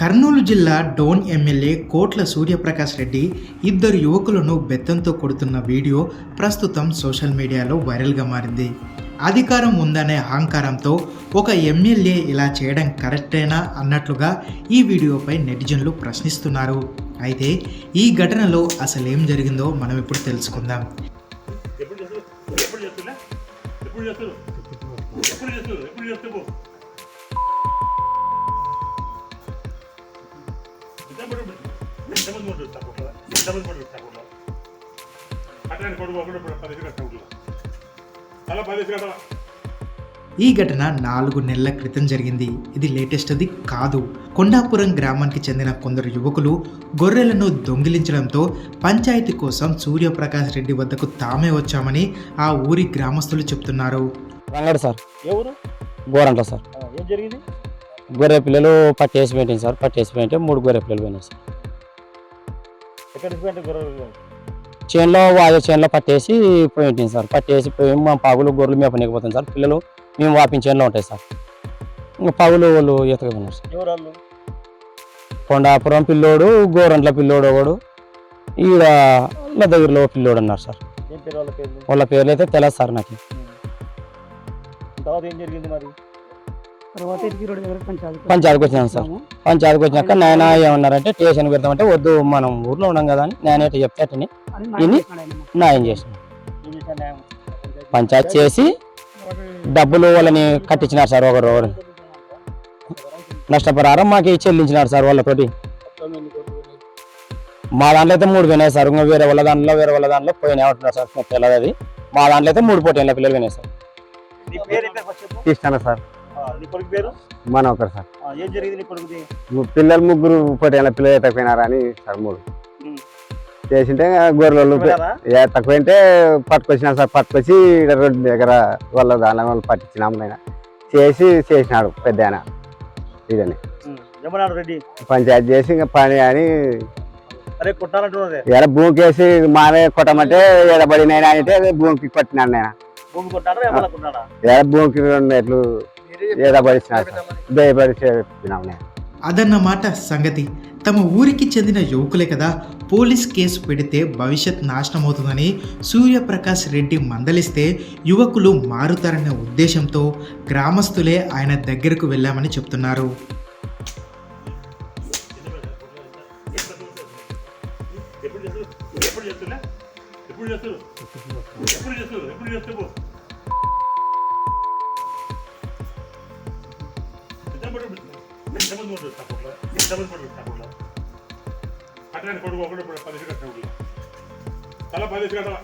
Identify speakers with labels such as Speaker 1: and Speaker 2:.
Speaker 1: కర్నూలు జిల్లా డోన్ ఎమ్మెల్యే కోట్ల సూర్యప్రకాష్ రెడ్డి ఇద్దరు యువకులను బెత్తంతో కొడుతున్న వీడియో ప్రస్తుతం సోషల్ మీడియాలో వైరల్గా మారింది. అధికారం ఉందనే అహంకారంతో ఒక ఎమ్మెల్యే ఇలా చేయడం కరెక్టేనా అన్నట్లుగా ఈ వీడియోపై నెటిజన్లు ప్రశ్నిస్తున్నారు. అయితే ఈ ఘటనలో అసలు ఏం జరిగిందో మనం ఇప్పుడు తెలుసుకుందాం.
Speaker 2: ఎప్పుడు చేస్తారు ఎప్పుడు చేస్తులే ఎప్పుడు చేస్తారు ఎప్పుడు చేస్తారు ఎప్పుడు చేస్తే పో. ఎంతమంది ఎంతమంది ఉంటుంది తప్పకుండా ఎంతమంది పడుతుంది తప్పకుండా అట్లాంటి కొడుకు ఒకటి పదిహేను కట్ట ఉంటుంది అలా పదిహేను కట్టాల?
Speaker 1: ఈ ఘటన నాలుగు నెలల క్రితం జరిగింది. ఇది లేటెస్ట్ది కాదు. కొండాపురం గ్రామానికి చెందిన కొందరు యువకులు గొర్రెలను దొంగిలించడంతో పంచాయతీ కోసం సూర్యప్రకాష్ రెడ్డి వద్దకు తామే వచ్చామని ఆ ఊరి గ్రామస్తులు చెప్తున్నారు.
Speaker 3: రంగడు సార్.
Speaker 4: ఎవరు
Speaker 3: గోరంట సార్.
Speaker 4: ఏం జరిగింది?
Speaker 3: గొర్రె పిల్లలు పట్టేసి పెట్టింది సార్. పట్టేసి పెట్టి మూడు గొర్రె పిల్లలు పోయినాయి సార్. చేనులో వాయు చేనులో పట్టేసి పోయింటింది సార్. పట్టేసి పోయి మా పగులు గొర్రెలు మేపనీకపోతుంది సార్. పిల్లలు మేము వాపిన చేనులో ఉంటాయి సార్. ఇంకా పగులు వాళ్ళు ఎతకపోయినారు సార్.
Speaker 4: ఎవరు వాళ్ళు
Speaker 3: కొండాపురం పిల్లోడు గోరంట్ల పిల్లోడు ఒకడు. ఈడ నా దగ్గరలో పిల్లోడు అన్నారు సార్.
Speaker 4: వాళ్ళ పేర్లు?
Speaker 3: వాళ్ళ పేర్లు అయితే తెలియదు సార్ నాకు.
Speaker 4: తర్వాత ఏం జరిగింది మరి?
Speaker 5: తర్వాత ఇటుకి రోడ్డు దగ్గర పంచాయతీ
Speaker 3: పంచాయతీకి వచ్చినాను సార్. పంచాయతీకి వచ్చినాక నాయన ఏమన్నారంటే స్టేషన్కి వెళ్తామంటే వద్దు మనం ఊర్లో ఉన్నాం కదా అని నేను ఎట్లా చెప్తే అట్టని? న్యాయం చేసినాం? పంచాయతీ చేసి డబ్బులు వాళ్ళని కట్టించినారు సార్ ఒకరు ఒకరు. నష్టపరిహారం మాకు చెల్లించినారు సార్ వాళ్ళతోటి. మా దాంట్లో అయితే మూడు పోయినాయి సార్. ఇంకా వేరే వాళ్ళ దాంట్లో వేరే వాళ్ళ దాంట్లో పోయినాయి అంటున్నారు సార్. నాకు తెలియదు అది. మా దాంట్లో అయితే మూడు పోటీల పిల్లలు పోయినాయి సార్.
Speaker 4: నీ పేరు ఏం పేరు ఫస్ట్ చెప్పు?
Speaker 6: ఇస్తాను సార్.
Speaker 4: ఆ, నీ కొడుకు పేరు?
Speaker 6: మన ఒకరు సార్.
Speaker 4: ఆ, ఏం జరిగింది నీ కొడుకుది?
Speaker 6: ము- పిల్లలు ముగ్గురు పొట్టేళ్ళ పిల్లలు ఎత్తకపోయినారా అని సార్ మూడు. చేసింటే గొర్రెలు
Speaker 4: వెళ్ళారా?
Speaker 6: తక్కువైతే పట్టుకొచ్చినాం సార్ పట్టుకొచ్చి రోడ్డు దగ్గర వాళ్ళ దాని వాళ్ళు పట్టించినాం నేను చేసి చేసినాడు పెద్ద ఆయన. ఇదని. పంచాయతీ చేసి ఇంకా పని అని ఎడ భూమికేసి మానే కొట్టమంటే ఎడబడినైనా అంటే భూమికి కొట్టినాను నేను. ఎడ భూమికి రెండు ఎట్లు ఎడబడిచ్చినాడు. సార్ దయబడి చెప్పినాం నేను.
Speaker 1: అదన్నమాట సంగతి. తమ ఊరికి చెందిన యువకులే కదా పోలీస్ కేసు పెడితే భవిష్యత్ నాశనమవుతుందని సూర్యప్రకాష్ రెడ్డి మందలిస్తే యువకులు మారుతారనే ఉద్దేశంతో గ్రామస్తులే ఆయన దగ్గరకు వెళ్ళామని చెప్తున్నారు.
Speaker 2: ఎప్పుడు ఎప్పుడు ఎంతమంది ఉంటుంది తప్పకుండా ఎంతమంది తప్పకుండా అట్లాంటి కొడుకు ఒకటి పదిహేను కట్ట ఉంటుంది పదిహేను కట్టాల